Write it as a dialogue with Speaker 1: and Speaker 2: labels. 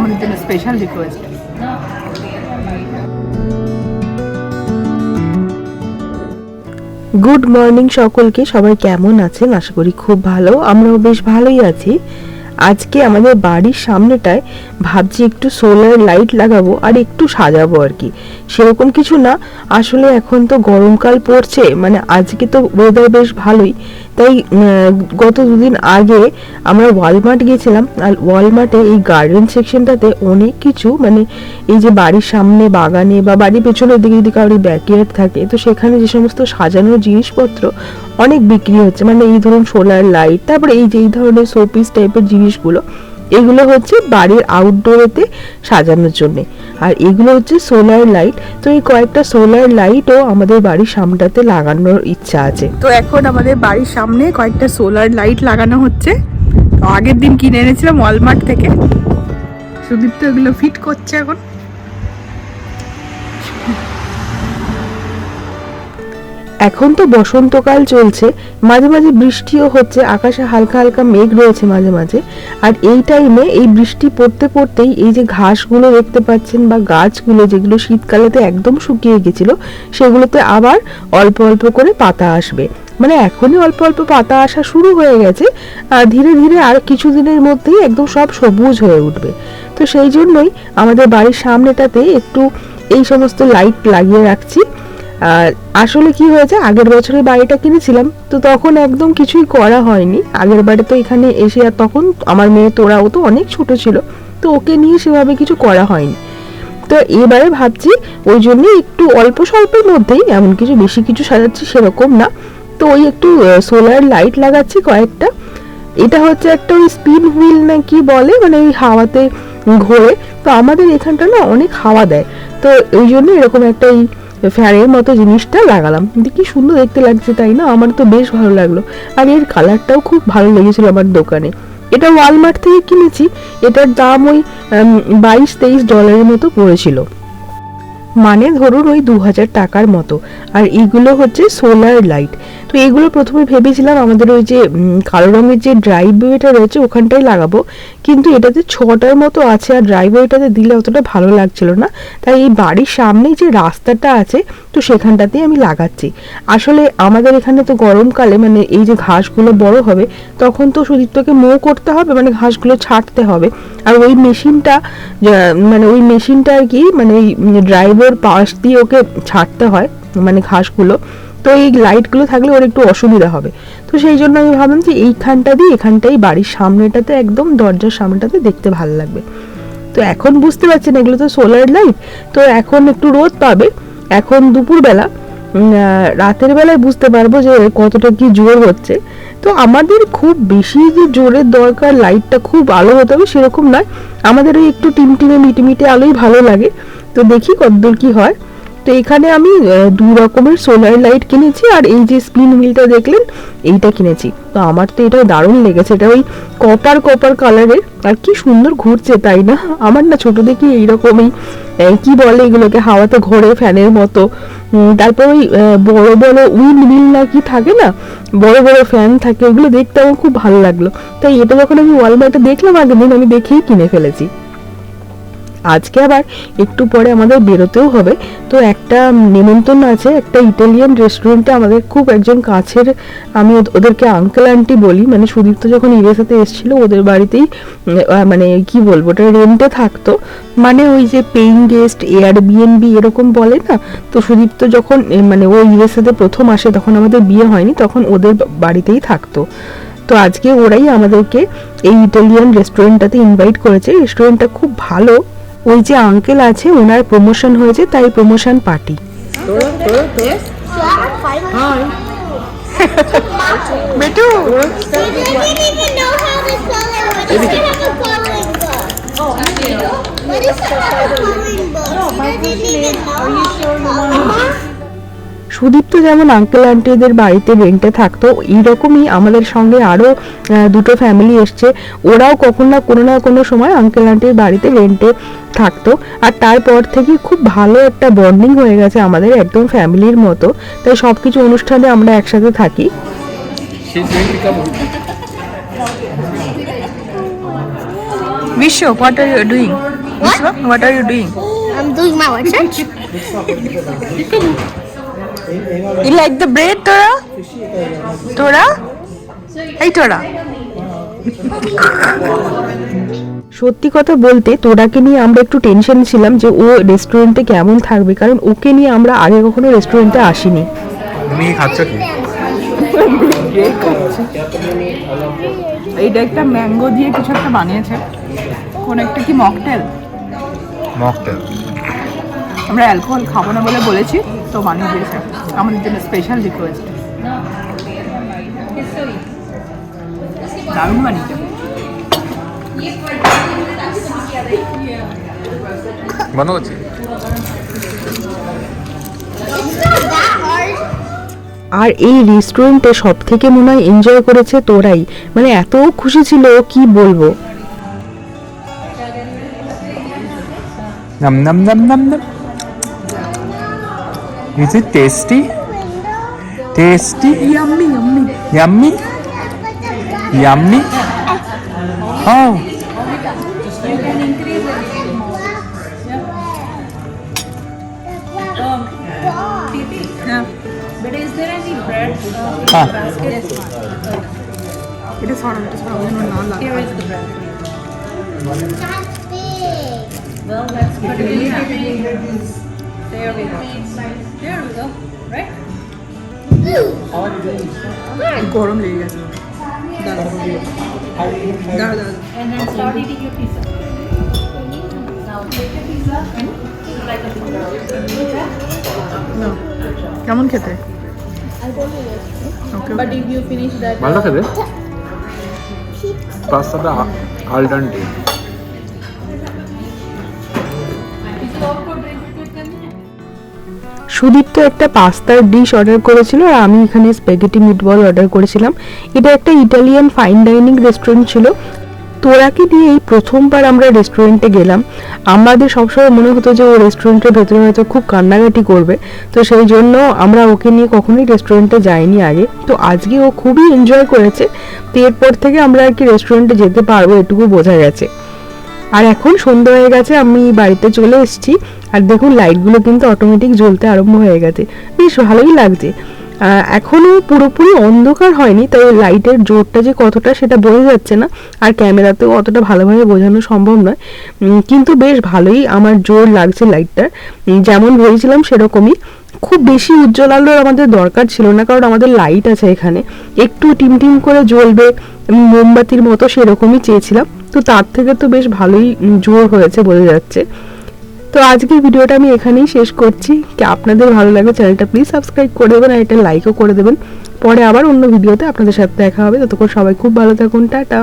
Speaker 1: আমাদের জন্য special request
Speaker 2: good morning সকলকে, সবাই কেমন আছেন? আশা করি খুব ভালো। আমরাও বেশ ভালোই আছি। আজকে আমাদের বাড়ির সামনেটায় ভাবছি একটু সোলার লাইট লাগাবো আর একটু সাজাবো আর কি। সেরকম কিছু না, আসলে এখন তো গরমকাল পড়ছে মানে আজকে তো ওয়েদার বেশ ভালোই। তাই গত দুদিন আগে আমরা ওয়ালমার্ট গিয়েছিলাম, আর ওয়ালমার্টে এই গার্ডেন সেকশনটাতে অনেক কিছু মানে এই যে বাড়ির সামনে বাগানে বা বাড়ির পেছনের দিকে যদি কারোর ব্যাকইয়ার্ড থাকে, তো সেখানে যে সমস্ত সাজানোর জিনিসপত্র অনেক বিক্রি হচ্ছে। মানে এই ধরুন সোলার লাইট তারপরে এই যে, এই ধরনের শোপিস টাইপের জিনিসগুলো, এগুলো হচ্ছে বাড়ির আউটডোরেতে সাজানোর জন্যে। আর এগুলো হচ্ছে সোলার লাইট তো এই কয়েকটা সোলার লাইটও আমাদের বাড়ির সামটাতে লাগানোর ইচ্ছা আছে।
Speaker 1: তো এখন আমাদের বাড়ির সামনে কয়েকটা সোলার লাইট লাগানো হচ্ছে। আগের দিন কিনে এনেছিলাম ওয়ালমার্ট থেকে। সুদীপ তো এগুলো ফিট করছে এখন।
Speaker 2: এখন তো বসন্তকাল চলছে, মাঝে মাঝে বৃষ্টিও হচ্ছে, আকাশে হালকা হালকা মেঘ রয়েছে মাঝে মাঝে, আর এই টাইমে এই বৃষ্টি পড়তে পড়তেই এই যে ঘাসগুলো দেখতে পাচ্ছেন বা গাছগুলো যেগুলো শীতকালেতে একদম শুকিয়ে গেছিল, সেগুলোতে আবার অল্প অল্প করে পাতা আসবে। মানে এখনই অল্প অল্প পাতা আসা শুরু হয়ে গেছে, আর ধীরে ধীরে আর কিছুদিনের মধ্যেই একদম সব সবুজ হয়ে উঠবে। তো সেই জন্যই আমাদের বাড়ির সামনেটাতে একটু এই সমস্ত লাইট লাগিয়ে রাখছি। আর আসলে কি হয়েছে? আগের বছরে বাড়িটা কিনেছিলাম, তো তখন একদম কিছুই করা হয়নি। আগের বাড়ি তো এখানে এসে আর তখন আমার মেয়ে তোরাও তো অনেক ছোট ছিল, তো ওকে নিয়ে সেভাবে কিছু করা হয়নি। তো এবারে ভাবছি, ওই জন্য একটু অল্প স্বল্পের মধ্যেই, এমন কিছু বেশি কিছু সাজাচ্ছি সেরকম না। তো ওই একটু সোলার লাইট লাগাচ্ছি কয়েকটা। এটা হচ্ছে একটা ওই স্পিন হুইল না কি বলে? মানে ওই হাওয়াতে ঘোরে। তো আমাদের এখানটা না অনেক হাওয়া দেয়। তো ওই জন্য এরকম একটা এই ফ্যানের মতো জিনিসটা লাগালাম। কি সুন্দর দেখতে লাগছে তাই না? আমার তো বেশ ভালো লাগল। আর এর কালারটাও খুব ভালো লেগেছিল আমার দোকানে। এটা ওয়ালমার্ট থেকে কিনেছি। এটার দাম ওই বাইশ তেইশ ডলারের মতো পড়েছিল। মানে ধরুন ওই দু হাজার টাকার মতো। আর এগুলো হচ্ছে সোলার লাইট তো এইগুলো প্রথমে ভেবেছিলাম আমাদের ওই যে কালো রঙের যে ড্রাইভওয়েটা রয়েছে ওখানটাই লাগাবো। কিন্তু এটাতে ছটার মতো আছে আর ড্রাইভওয়েটাতে দিলে অতটা ভালো লাগছিল না। তাই এই বাড়ির সামনেই যে রাস্তাটা আছে, তো সেখানটাতেই আমি লাগাচ্ছি। আসলে আমাদের এখানে তো গরমকালে মানে এই যে ঘাসগুলো বড় হবে, তখন তো সুদীপ্তকে মো করতে হবে মানে ঘাসগুলো ছাঁটতে হবে। আর ওই মেশিনটা মানে ওই মেশিনটা আর কি মানে এই ড্রাইভার পাশ দিয়ে ওকে ছাড়তে হয় মানে ঘাসগুলো। তো এই লাইটগুলো থাকলে ওর একটু অসুবিধা হবে। তো সেই জন্য আমি ভাবলাম যে এইখানটা দিয়ে এখানটাই বাড়ির সামনেটাতে একদম দরজার সামনেটাতে দেখতে ভালো লাগবে। তো এখন বুঝতে পারছেন এগুলো তো সোলার লাইট তো এখন একটু রোদ পাবে। এখন দুপুরবেলা রাতের বেলায় বুঝতে পারব যে কতটা কি জোর হচ্ছে। তো আমাদের খুব বেশি যে জোরের দরকার লাইটটা খুব আলো হতে হবে সেরকম নয়। আমাদের ওই একটু টিমটিমে মিটিমিটে আলোই ভালো লাগে। তো দেখি কতদূর কি হয়। তো এখানে আমি আহ, দু রকমের সোলার লাইট কিনেছি আর এই যে স্পিন হুইলটা দেখলেন এইটা কিনেছি। তো আমার তো এটা দারুণ লেগেছে এটা ওই কপার কপার কালারের আর কি সুন্দর ঘুরছে তাই না? আমার না ছোট দেখি এইরকমই কি বলে এগুলোকে হাওয়াতে ঘোরে ফ্যানের মতো। তারপর ওই বড় বড় উইন্ড মিল না কি থাকে না? বড় বড় ফ্যান থাকে ওগুলো দেখতে আমার খুব ভালো লাগল। তাই এটা যখন আমি ওয়ালমার্টে দেখলাম আগের দিন আমি দেখেই কিনে ফেলেছি। আজকে আবার একটু পরে আমাদের বেরোতেও হবে। তো একটা নিমন্ত্রণ আছে, একটা ইটালিয়ান রেস্টুরেন্টে আমাদের খুব একজন কাছের, আমি ওদ- ওদেরকে আঙ্কেল আন্টি বলি মানে সুদীপ্ত যখন ইউএসএতে এসেছিল, ওদের বাড়িতেই মানে কি বলব, ওটা রেন্টে থাকতো। মানে ওই যে পেইং গেস্ট এয়ার বিএনবি এরকম বলে না? তো সুদীপ্ত যখন মানে ও ইউএসএতে প্রথম আসে, তখন আমাদের বিয়ে হয়নি, তখন ওদের বাড়িতেই থাকতো। তো আজকে ওরাই আমাদেরকে এই ইটালিয়ান রেস্টুরেন্টটাতে ইনভাইট করেছে। রেস্টুরেন্টটা খুব ভালো। ওই যে আঙ্কেল আছে ওনার প্রমোশন হয়েছে তাই
Speaker 3: promotion party even know. What is it coloring book? Oh, What is it have a coloring book? They didn't even know how to.
Speaker 2: Sudipta যেমন আঙ্কেল আন্টিদের বাড়িতে রেন্টে থাকতো এইরকমই আমাদের সঙ্গে আরও দুটো ফ্যামিলি এসছে ওরাও কখন না কোনো না কোনো সময় আঙ্কেল আন্টির বাড়িতে রেন্টে থাকতো আর তারপর থেকে খুব ভালো একটা বন্ডিং হয়ে গেছে আমাদের একদম ফ্যামিলির মতো তাই সব কিছু অনুষ্ঠানে আমরা একসাথে থাকি.
Speaker 1: Bishwa what are you doing?
Speaker 3: I'm doing my.
Speaker 1: You like the bread, Tora? Tora? এই তোরা
Speaker 2: সত্যি কথা বলতে তোরাকে নিয়ে আমরা একটু টেনশন ছিলাম যে ও রেস্টুরেন্টে কেমন থাকবে কারণ ওকে নিয়ে আমরা আগে কখনো রেস্টুরেন্টে আসিনি।
Speaker 4: তুমি খাচ্ছ কি?
Speaker 1: এইটা একটা ম্যাঙ্গো দিয়ে কিছু একটা বানিয়েছে। কোন একটা কি মকটেল
Speaker 4: মকটেল
Speaker 1: আমরা অ্যালকোহল খাব না বলে বলেছি। তো বানিয়ে দিয়েছে। আমাদের জন্য স্পেশাল রিকোয়েস্ট দারুণ বানিয়েছে।
Speaker 3: that hard.
Speaker 2: আর এই রেস্টুরেন্টে সব থেকে মনে হয় এনজয় করেছে তোরাই। মানে এত খুশি ছিল কি বলব?
Speaker 4: Is it tasty tasty
Speaker 1: yummy yummy
Speaker 4: yummy yummy oh But
Speaker 1: is there any bread? Uh, It is hot. It is. No, no, no. Here is the bread.
Speaker 3: That's big.
Speaker 5: Well, that's good. But yeah. There we go. There we go. Right?
Speaker 1: গরম লেগে গেছে দাঁড়া দাঁড়া দাঁড়া
Speaker 5: And then start eating your pizza. Now take your pizza
Speaker 4: আলডান্টে
Speaker 2: Sudipta একটা পাস্তার dish order করেছিল আর আমি এখানে স্প্যাগেটি মিটবল অর্ডার করেছিলাম। এটা একটা ইটালিয়ান ফাইন ডাইনিং রেস্টুরেন্ট ছিল। তোরাকে দিয়ে এই প্রথমবার আমরা রেস্টুরেন্টে গেলাম। আমাদের সবসময় মনে হতো যে ও রেস্টুরেন্টের ভেতরে হয়তো খুব কান্নাকাটি করবে। তো সেই জন্য আমরা ওকে নিয়ে কখনোই রেস্টুরেন্টে যাইনি আগে। তো আজকে ও খুবই এনজয় করেছে। তো এরপর থেকে আমরা আর কি রেস্টুরেন্টে যেতে পারব এটুকু বোঝা গেছে। আর এখন সন্ধ্যা হয়ে গেছে আমি বাড়িতে চলে এসেছি। আর দেখুন লাইটগুলো কিন্তু অটোমেটিক জ্বলতে আরম্ভ হয়ে গেছে। বেশ ভালোই লাগছে। আহ, এখনও পুরোপুরি অন্ধকার হয়নি তাই লাইটের জোরটা যে কতটা সেটা বোঝা যাচ্ছে না। আর ক্যামেরাতেও অতটা ভালোভাবে বোঝানো সম্ভব নয়। কিন্তু বেশ ভালোই আমার জোর লাগছে লাইটটার যেমন ভেবেছিলাম সেরকমই। খুব বেশি উজ্জ্বল আলোর আমাদের দরকার ছিল না, কারণ আমাদের লাইট আছে এখানে। একটু টিম টিম করে জ্বলবে মোমবাতির মতো সেরকমই চেয়েছিলাম। তো তার থেকে তো বেশ ভালোই জোর হয়েছে বোঝা যাচ্ছে। তো আজকের ভিডিওটা আমি এখানেই শেষ করছি। কি আপনাদের ভালো লাগে চ্যানেলটা প্লিজ সাবস্ক্রাইব করে দেবেন আর এটা লাইকও করে দেবেন। পরে আবার অন্য ভিডিওতে আপনাদের সাথে দেখা হবে। ততক্ষণ সবাই খুব ভালো থাকুন। টাটা।